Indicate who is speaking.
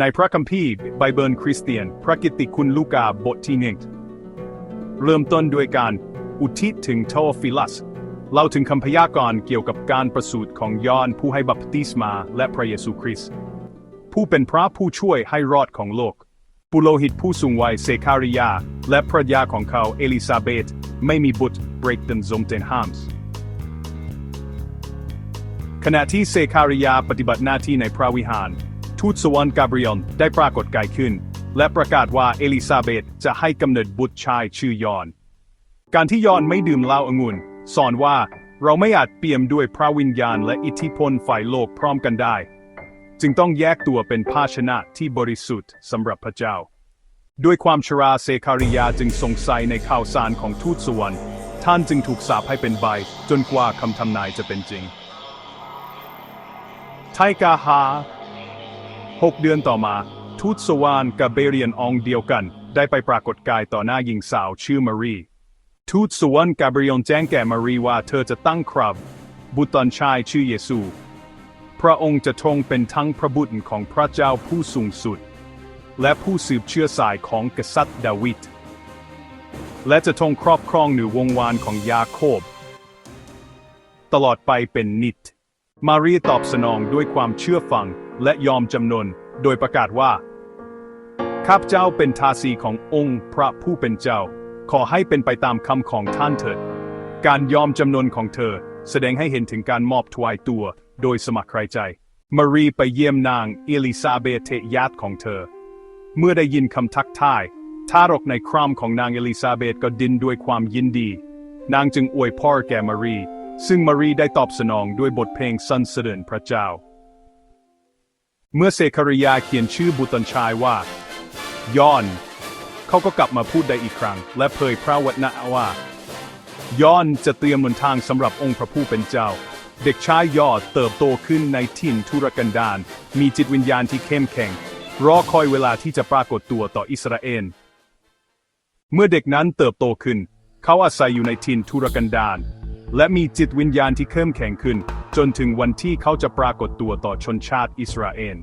Speaker 1: ในพระคัมภีร์ไบเบิลคริสเตียน พระกิตติคุณลูกาบทที่หนึ่งเริ่มต้นด้วยการอุทิศถึงโทฟิลัสเล่าถึงคำพยากรณ์เกี่ยวกับการประสูติของยอห์นผู้ให้บัพติศมาและพระเยซูคริสต์ผู้เป็นพระผู้ช่วยให้รอดของโลก ปุโรหิตผู้สูงวัยเซคาริยา และภรรยาของเขาเอลิซาเบธไม่มีบุตรเบรกตันซมเตนฮามส์ขณะที่เซคาริยาปฏิบัติหน้าที่ในพระวิหาร ทูตสวรรค์กาเบรียลได้ปรากฏกายขึ้น และประกาศว่าเอลิซาเบธจะให้กำเนิดบุตรชายชื่อยอน การที่ยอนไม่ดื่มเหล้าองุ่น สอนว่าเราไม่อาจเปี่ยมด้วยพระวิญญาณและอิทธิพลฝ่ายโลกพร้อมกันได้ จึงต้องแยกตัวเป็นภาชนะที่บริสุทธิ์สำหรับพระเจ้า ด้วยความชราเซคาริยาจึงสงสัยในข่าวสารของทูตสวรรค์ท่านจึงถูกสาปให้เป็นใบ จนกว่าคำทำนายจะเป็นจริงไทกาฮา หกเดือนต่อมา ทูตสวรรค์กับเบเรียนองเดียวกัน ได้ไปปรากฏกายต่อหน้าหญิงสาวชื่อมารี ทูตสวรรค์กาเบรียลแจ้งแก่มารีว่าเธอจะตั้งครับบุตรชายชื่อเยซู พระองค์จะทรงเป็นทั้งพระบุตรของพระเจ้าผู้สูงสุด และผู้สืบเชื้อสายของกษัตริย์ดาวิด และจะทรงครอบครองเหนือวงวานของยาโคบ ตลอดไปเป็นนิจมารีตอบสนองด้วยความเชื่อฟัง และยอมจำนนโดยประกาศว่า ข้าพเจ้าเป็นทาสีขององค์พระผู้เป็นเจ้า ขอให้เป็นไปตามคำของท่านเถิด การยอมจำนนของเธอ แสดงให้เห็นถึงการมอบถวายตัวโดยสมัครใครใจ มารีไปเยี่ยมนางเอลิซาเบธเทญาติของเธอ เมื่อได้ยินคำทักทายทารกในครามของนางเอลิซาเบธก็ดินด้วยความยินดี นางจึงอวยพรแก่มารี ซึ่งมารีได้ตอบสนองด้วยบทเพลงสรรเสริญพระเจ้า เมื่อเซคาริยาเขียนชื่อบุตรชายว่า ยอน เขาก็กลับมาพูดได้อีกครั้ง และเผยพระวจนะว่า ยอนจะเตรียมหนทางสำหรับองค์พระผู้เป็นเจ้า เด็กชายยอดเติบโตขึ้นในถิ่นทุรกันดาร มีจิตวิญญาณที่เข้มแข็ง รอคอยเวลาที่จะปรากฏตัวต่ออิสราเอล เมื่อเด็กนั้นเติบโตขึ้น เขาอาศัยอยู่ในถิ่นทุรกันดาร และมีจิตวิญญาณที่เข้มแข็งขึ้น จนถึงวันที่เขาจะปรากฏตัวต่อชนชาติอิสราเอล